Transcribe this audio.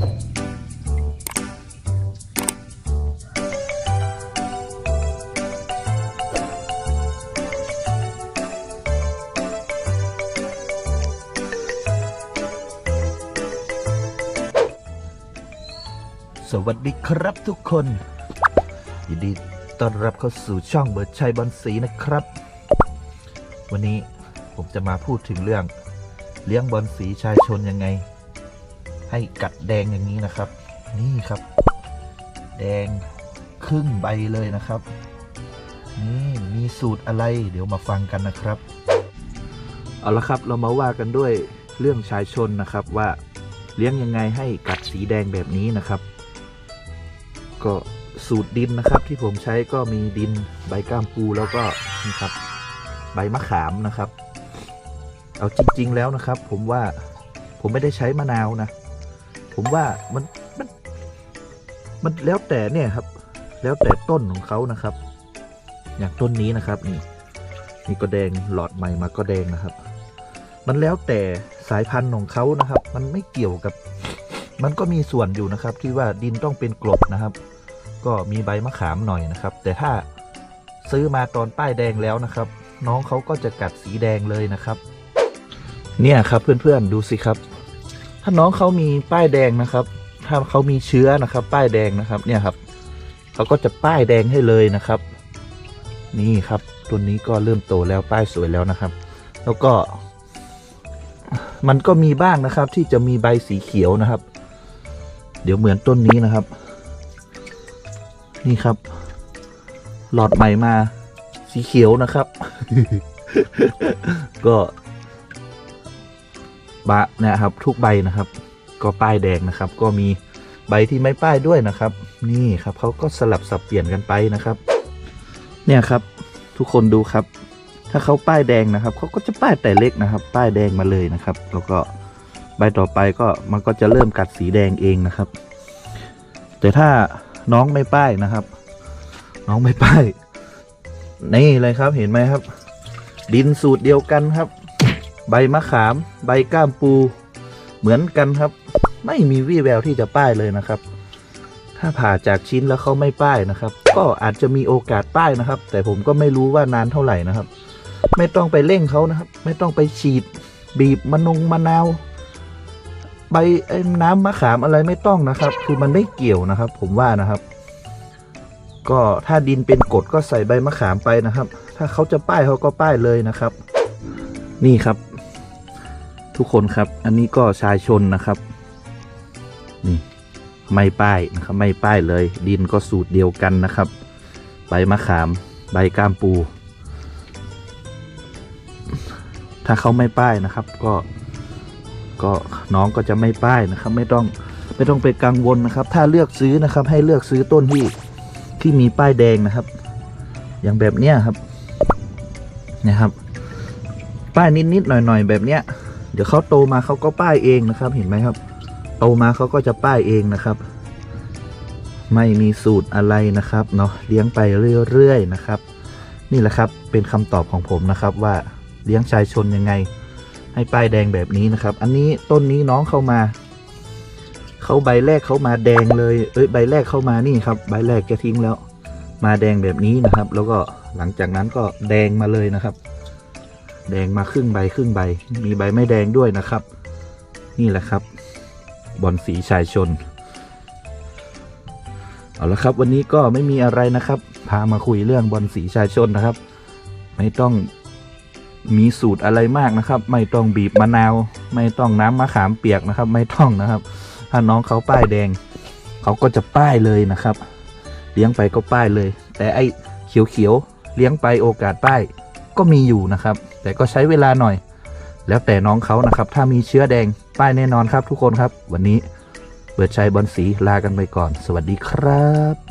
สวัสดีครับทุกคน ยินดีต้อนรับเข้าสู่ช่องเบิร์ดชัยบอลสีนะครับ วันนี้ผมจะมาพูดถึงเรื่อง เลี้ยงบอลสีชายชนยังไง ให้กัดแดงอย่างนี้นะครับ นี่ครับ แดงครึ่งใบเลยนะครับ นี่มีสูตรอะไร เดี๋ยวมาฟังกันนะครับ เอาละครับเรามาว่ากันด้วยเรื่องชายชนนะครับว่าเลี้ยงยังไงให้กัดสีแดงแบบนี้นะครับ ก็สูตรดินนะครับ ที่ผมใช้ก็มีดินใบก้ามปูแล้วก็นี่ครับ ใบมะขามนะครับ เอาจริง ๆ แล้วนะครับ ผมว่าผมไม่ได้ใช้มะนาวนะ ผมว่ามันมัน มันแล้วแต่เนี่ยครับ แล้วแต่ต้นของเขานะครับ อย่างต้นนี้นะครับนี่นี่ก็แดงหลอดใหม่มาก็แดงนะครับ มันแล้วแต่สายพันธุ์ของเขานะครับ มันไม่เกี่ยวกับ มันก็มีส่วนอยู่นะครับ ที่ว่าดินต้องเป็นกรดนะครับ ก็มีใบมะขามหน่อยนะครับ แต่ถ้าซื้อมาตอนป้ายแดงแล้วนะครับ น้องเขาก็จะกัดสีแดงเลยนะครับ เนี่ยครับเพื่อนๆดูสิครับ ถ้าน้องเขามีป้ายแดงนะครับ ถ้าเขามีเชื้อนะครับ ป้ายแดงนะครับ เนี่ยครับเขาก็จะป้ายแดงให้เลยนะครับ นี่ครับตัวนี้ก็เริ่มโตแล้วป้ายสวยแล้วนะครับ แล้วก็ มันก็มีบ้างนะครับ ที่จะมีใบสีเขียวนะครับ เดี๋ยวเหมือนต้นนี้นะครับ นี่ครับ หลอดใหม่มาสีเขียวนะครับ ก็ บะนะครับ ทุกใบนะครับ ก็ป้ายแดงนะครับ ก็มีใบที่ไม่ป้ายด้วยนะครับ นี่ครับเขาก็สลับสับเปลี่ยนกันไปนะครับ เนี่ยครับทุกคนดูครับ ถ้าเขาป้ายแดงนะครับเขาก็จะป้ายแต่เล็กนะครับ ป้ายแดงมาเลยนะครับ แล้วก็ใบต่อไปก็มันก็จะเริ่มกัดสีแดงเองนะครับ แต่ถ้าน้องไม่ป้ายนะครับ น้องไม่ป้ายนี่เลยครับเห็นไหมครับ ดินสูตรเดียวกันครับ ใบมะขาม ใบก้ามปู เหมือนกันครับ ไม่มีวี่แววที่จะป้ายเลยนะครับ ถ้าผ่าจากชิ้นแล้วเขาไม่ป้ายนะครับ ก็อาจจะมีโอกาสป้ายนะครับ แต่ผมก็ไม่รู้ว่านานเท่าไหร่นะครับ ไม่ต้องไปเร่งเขานะครับ ไม่ต้องไปฉีด บีบมะนงมะนาวใบน้ำมะขามอะไรไม่ต้องนะครับ คือมันไม่เกี่ยวนะครับ ผมว่านะครับ ก็ถ้าดินเป็นกรดก็ใส่ใบมะขามไปนะครับ ถ้าเขาจะป้ายเขาก็ป้ายเลยนะครับ นี่ครับ ทุกคนครับ อันนี้ก็ชายชนนะครับ นี่ ไม่ป้ายนะครับ ไม่ป้ายเลย ดินก็สูตรเดียวกันนะครับ ใบมะขาม ใบก้ามปู ถ้าเขาไม่ป้ายนะครับ ก็ก็น้องก็จะไม่ป้ายนะครับ ไม่ต้องไม่ต้องไปกังวลนะครับ ถ้าเลือกซื้อนะครับ ให้เลือกซื้อต้นที่ที่มีป้ายแดงนะครับ อย่างแบบเนี้ยครับนะครับ ป้ายนิดๆหน่อยๆแบบเนี้ย ดี๋ยวเขาโตมาเขาก็ป้ายเองนะครับ เห็นไหมครับ โตมาเขาก็จะป้ายเองนะครับ ไม่มีสูตรอะไรนะครับเนาะเลี้ยงไปเรื่อยๆนะครับ นี่แหละครับเป็นคำตอบของผมนะครับว่าเลี้ยงชายชนยังไง ให้ป้ายแดงแบบนี้นะครับ อันนี้ต้นนี้น้องเข้ามาเขาใบแรกเขามาแดงเลย เอ้ยใบแรกเข้ามานี่ครับ ใบแรกแกทิ้งแล้ว มาแดงแบบนี้นะครับ แล้วก็หลังจากนั้นก็แดงมาเลยนะครับ แดงมาครึ่งใบครึ่งใบ มีใบไม่แดงด้วยนะครับ นี่แหละครับ บอลสีชายชน เอาละครับ วันนี้ก็ไม่มีอะไรนะครับ พามาคุยเรื่องบอลสีชายชนนะครับ ไม่ต้องมีสูตรอะไรมากนะครับ ไม่ต้องบีบมะนาว ไม่ต้องน้ำมะขามเปียกนะครับ ไม่ต้องนะครับ ถ้าน้องเขาป้ายแดง เขาก็จะป้ายเลยนะครับ เลี้ยงไปก็ป้ายเลย แต่ไอ้เขียวๆเลี้ยงไปโอกาสป้าย ก็มีอยู่นะครับ แต่ก็ใช้เวลาหน่อย แล้วแต่น้องเขานะครับ ถ้ามีเชื้อแดงป้ายแน่นอนครับทุกคนครับ วันนี้เปิดชัยบอลสีลากันไปก่อน สวัสดีครับ